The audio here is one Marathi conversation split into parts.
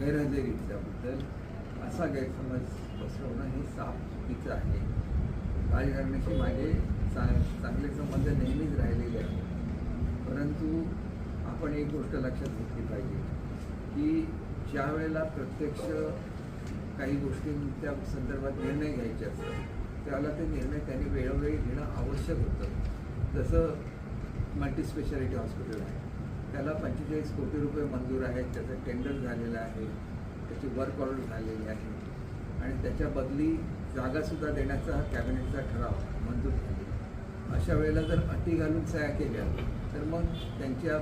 गैरहजर घेतल्याबद्दल असा गैरसमज पसरवणं हे साफ चुकीचं आहे. राजकारणाशी माझे चा चांगले संबंध नेहमीच राहिलेले आहेत. परंतु आपण एक गोष्ट लक्षात घेतली पाहिजे की ज्या वेळेला प्रत्यक्ष काही गोष्टींच्या संदर्भात निर्णय घ्यायचे असतात त्याला ते निर्णय त्यांनी वेळोवेळी घेणं आवश्यक होतं. जसं मल्टीस्पेशालिटी हॉस्पिटल आहे. त्याला पंचेचाळीस कोटी रुपये मंजूर आहेत त्याचं टेंडर झालेलं आहे त्याची वर्क ऑर्डर झालेली आहे. आणि त्याच्या बदली जागासुद्धा देण्याचा कॅबिनेटचा ठराव मंजूर झाला अशा वेळेला जर अटी घालून सह्या केल्या तर मग त्यांच्या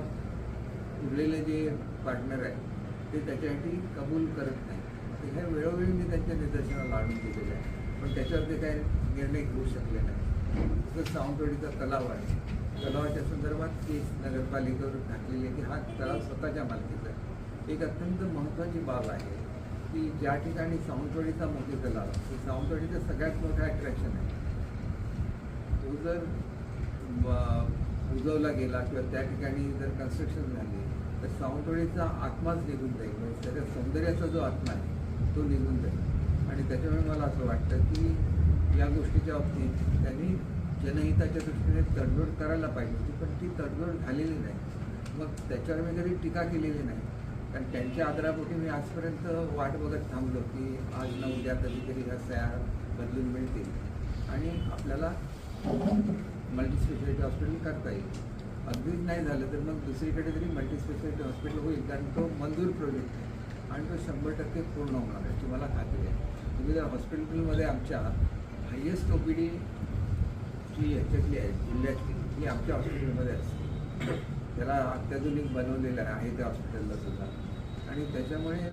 उरलेले जे पार्टनर आहेत ते त्याच्यासाठी कबूल करत नाही तर ह्या वेळोवेळी मी त्यांच्या निदर्शनाला आणून दिलेलं आहे. पण त्याच्यावर ते काही निर्णय घेऊ शकले नाही जसं सावंतवाडीचा तलाव आहे तलावाच्या संदर्भात केस नगरपालिकेवर टाकलेली आहे की हा तलाव स्वतःच्या मालकीचा आहे. एक अत्यंत महत्त्वाची बाब आहे की ज्या ठिकाणी सावंतवाडीचा मोठी तलाव तो सावंतवाडीचा सगळ्यात मोठा अट्रॅक्शन आहे. तो जर उजवला गेला किंवा त्या ठिकाणी जर कन्स्ट्रक्शन झाले तर सावंतवाडीचा आत्माच निघून जाईल. म्हणजे त्याच्या सौंदर्याचा जो आत्मा आहे तो निघून जाईल. आणि त्याच्यामुळे मला असं वाटतं की या गोष्टीच्या बाबतीत त्यांनी जनहिताच्या दृष्टीने तडजोड करायला पाहिजे होती पण ती तडजोड झालेली नाही. मग त्याच्यावर मी कधी टीका केलेली नाही. कारण त्यांच्या आदरापोटी मी आजपर्यंत वाट बघत थांबलो की आज न उद्या कधीतरी ह्या सह्या बदलून मिळतील. आणि आपल्याला मल्टीस्पेशालिटी हॉस्पिटल करता येईल. अगदीच नाही झालं तर मग दुसरीकडे तरी मल्टीस्पेशालिटी हॉस्पिटल होईल कारण तो मंजूर प्रोजेक्ट आहे आणि तो शंभर टक्के पूर्ण होणार आहे. याची मला खात्री आहे. तुम्ही जर हॉस्पिटलमध्ये आमच्या हायेस्ट ओ पी डी जी ह्याच्यातली आहे जिल्ह्यातली ती आमच्या हॉस्पिटलमध्ये असते. त्याला अत्याधुनिक बनवलेलं आहे त्या हॉस्पिटलला सुद्धा. आणि त्याच्यामुळे